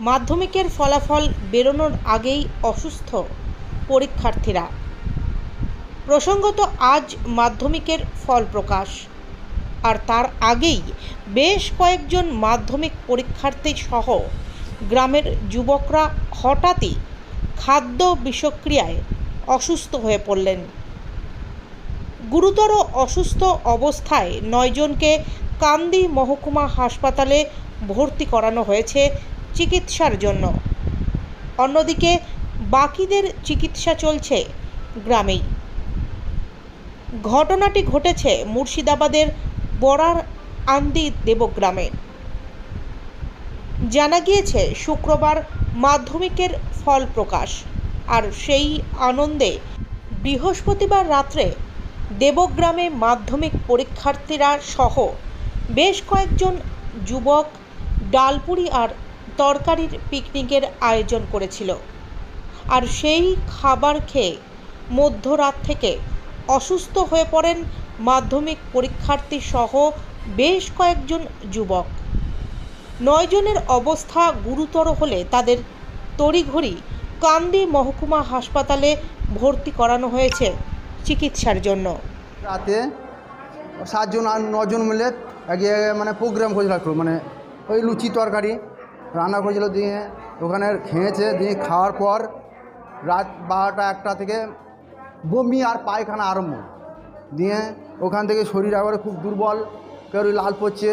মাধ্যমিকের ফলাফল বেরোনোর আগেই অসুস্থ পরীক্ষার্থীরা। প্রসঙ্গত, আজ মাধ্যমিকের ফল প্রকাশ। আর তার আগেই বেশ কয়েকজন মাধ্যমিক পরীক্ষার্থী সহ গ্রামের যুবকরা হঠাৎই খাদ্য বিষক্রিয়ায় অসুস্থ হয়ে পড়লেন। গুরুতর অসুস্থ অবস্থায় নয়জনকে কান্দি মহকুমা হাসপাতালে ভর্তি করানো হয়েছে চিকিৎসার জন্য। অন্যদিকে, বাকিদের চিকিৎসা চলছে গ্রামেই। ঘটনাটি ঘটেছে মুর্শিদাবাদের বড়ার আন্দি দেবগ্রামে। জানা গিয়েছে, শুক্রবার মাধ্যমিকের ফল প্রকাশ, আর সেই আনন্দে বৃহস্পতিবার রাত্রে দেবগ্রামে মাধ্যমিক পরীক্ষার্থীরা সহ বেশ কয়েকজন যুবক, ডালপুরি আর তরকারির পিকনিকের আয়োজন করেছিল। আর সেই খাবার খেয়ে মধ্যরাত থেকে অসুস্থ হয়ে পড়েন মাধ্যমিক পরীক্ষার্থী সহ বেশ কয়েকজন যুবক। নয়জনের অবস্থা গুরুতর হলে তাদের তড়িঘড়ি কান্দি মহকুমা হাসপাতালে ভর্তি করানো হয়েছে চিকিৎসার জন্য। রাতে সাতজন আর নজন মিলে মানে প্রোগ্রাম করেছিল মানে ওই লুচি তরকারি রান্না করেছিল দিয়ে ওখানে খেয়েছে, দিয়ে খাওয়ার পর রাত বারোটা একটা থেকে বমি আর পায়খানা আরম্ভ। দিয়ে ওখান থেকে শরীর একবারে খুব দুর্বল কারোর লাল পড়ছে,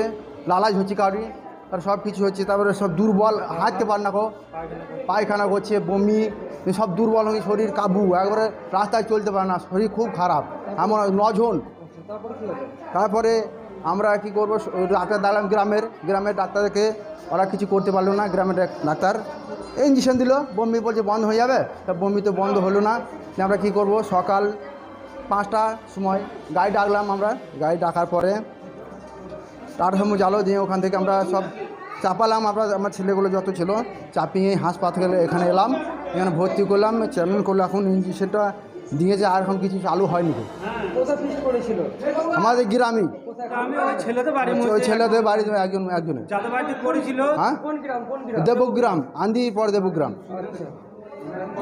লালাজ হচ্ছে কারোর তার সব কিছু হচ্ছে, তারপরে সব দুর্বল, হাঁটতে পার না কো পায়খানা করছে, বমি, সব দুর্বল হয়ে শরীর কাবু, একবারে রাস্তায় চলতে পারে না, শরীর খুব খারাপ, এমন নজন তারপরে আমরা কি করব? ডাক্তার দাঁড়ালাম গ্রামের গ্রামের ডাক্তারকে ওরা কিছু করতে পারল না গ্রামের ডাক্তার ইঞ্জেকশন দিল বমি বলছে বন্ধ হয়ে যাবে তা বমি তো বন্ধ হলো না। আমরা কি করব? সকাল পাঁচটার সময় গাড়ি ডাকলাম আমরা গাড়ি ডাকার পরে টাটার সময় জালো দিয়ে ওখান থেকে আমরা সব চাপালাম আমরা আমার ছেলেগুলো যত ছিল চাপিয়ে হাসপাতালে এখানে এলাম এখানে ভর্তি করলাম চেয়ারম্যান করল এখন ইঞ্জেকশনটা দিয়েছে আর এখন কিছু চালু হয়নি। আমাদের গ্রামই আমি ওই ছেলেদের বাড়ির ওই ছেলেদের বাড়ি একজন একজনের। যাদের বাড়িতে করেছিল হ্যাঁ? কোন গ্রাম কোন গ্রাম? দেবগ্রাম আন্দি পর দেবগ্রাম। আচ্ছা।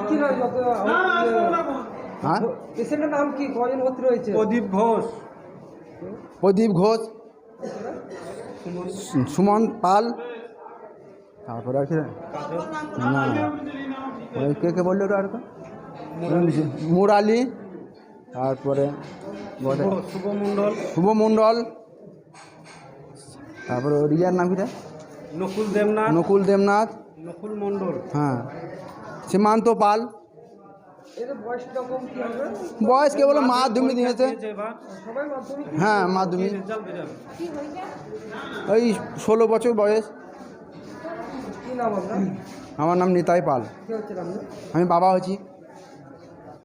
কি নাম যত হ্যাঁ? পেশেন্টের নাম কি? কজন ভর্তি রয়েছে? প্রদীপ ঘোষ। প্রদীপ ঘোষ সুমন পাল। তারপরে রে? না। ওই কে কে বলল আর মুরালি। তারপরে বলে শুভ মণ্ডল। তারপরে ওর ইয়ার নাম কিটা? নকুল দেবনাথ। নকুল দেবনাথ। নকুল মণ্ডল। হ্যাঁ। সীমান্ত পাল। বয়স কেবল মাধ্যমিক দিয়েছে। হ্যাঁ মাধ্যমিক ওই ষোলো বছর বয়স। আমার নাম নিতাই পাল। আমি বাবা হচ্ছি।